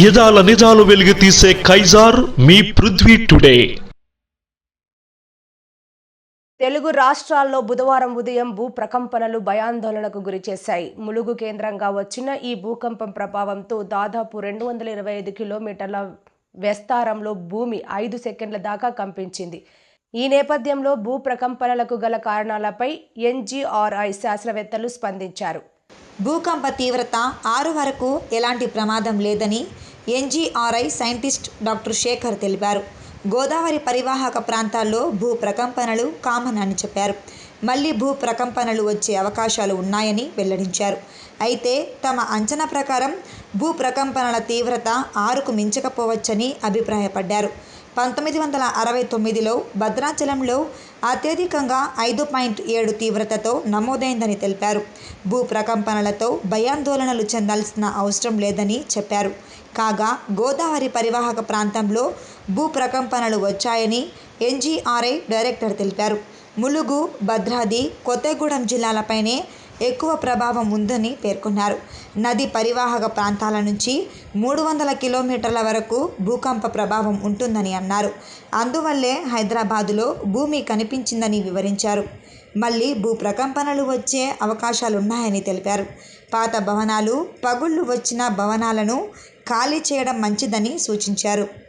యదాల నిజాలు వెలుగు తీసే కైజార్ మీ పృథ్వీ టుడే. తెలుగు రాష్ట్రాల్లో బుధవారం ఉదయం భూ ప్రకంపనలు భయాందోళనకు గురిచేశాయి ములుగు కేంద్రంగా వచ్చిన ఈ భూకంపం ప్రభావంతో దాదాపు రెండు వందల ఇరవై ఐదు కిలోమీటర్ల విస్తారంలో భూమి ఐదు సెకండ్ల దాకా కంపించింది. ఈ నేపథ్యంలో భూ ప్రకంపనలకు గల కారణాలపై ఎన్జీఆర్ఐ శాస్త్రవేత్తలు స్పందించారు. భూకంప తీవ్రత ఆరు వరకు ఎలాంటి ప్రమాదం లేదని ఎన్జీఆర్ఐ సైంటిస్ట్ డాక్టర్ శేఖర్ తెలిపారు. గోదావరి పరివాహక ప్రాంతాల్లో భూ ప్రకంపనలు కామన్ అని చెప్పారు. మళ్ళీ భూ ప్రకంపనలు వచ్చే అవకాశాలు ఉన్నాయని వెల్లడించారు. అయితే తమ అంచనా ప్రకారం భూ ప్రకంపనల తీవ్రత ఆరుకు మించకపోవచ్చని అభిప్రాయపడ్డారు. పంతొమ్మిది వందల అరవై తొమ్మిదిలో భద్రాచలంలో అత్యధికంగా ఐదు పాయింట్ ఏడు తీవ్రతతో నమోదైందని తెలిపారు. భూ ప్రకంపనలతో భయాందోళనలు చెందాల్సిన అవసరం లేదని చెప్పారు. కాగా గోదావరి పరివాహక ప్రాంతంలో భూ ప్రకంపనలు వచ్చాయని ఎన్జీఆర్ఐ డైరెక్టర్ తెలిపారు. ములుగు భద్రాది కొత్తగూడెం జిల్లాలపైనే ఎక్కువ ప్రభావం ఉందని పేర్కొన్నారు. నది పరివాహక ప్రాంతాల నుంచి మూడు వందల కిలోమీటర్ల వరకు భూకంప ప్రభావం ఉంటుందని అన్నారు. అందువల్లే హైదరాబాదులో భూమి కనిపించిందని వివరించారు. మళ్ళీ భూ ప్రకంపనలు వచ్చే అవకాశాలున్నాయని తెలిపారు. పాత భవనాలు పగుళ్ళు వచ్చిన భవనాలను ఖాళీ చేయడం మంచిదని సూచించారు.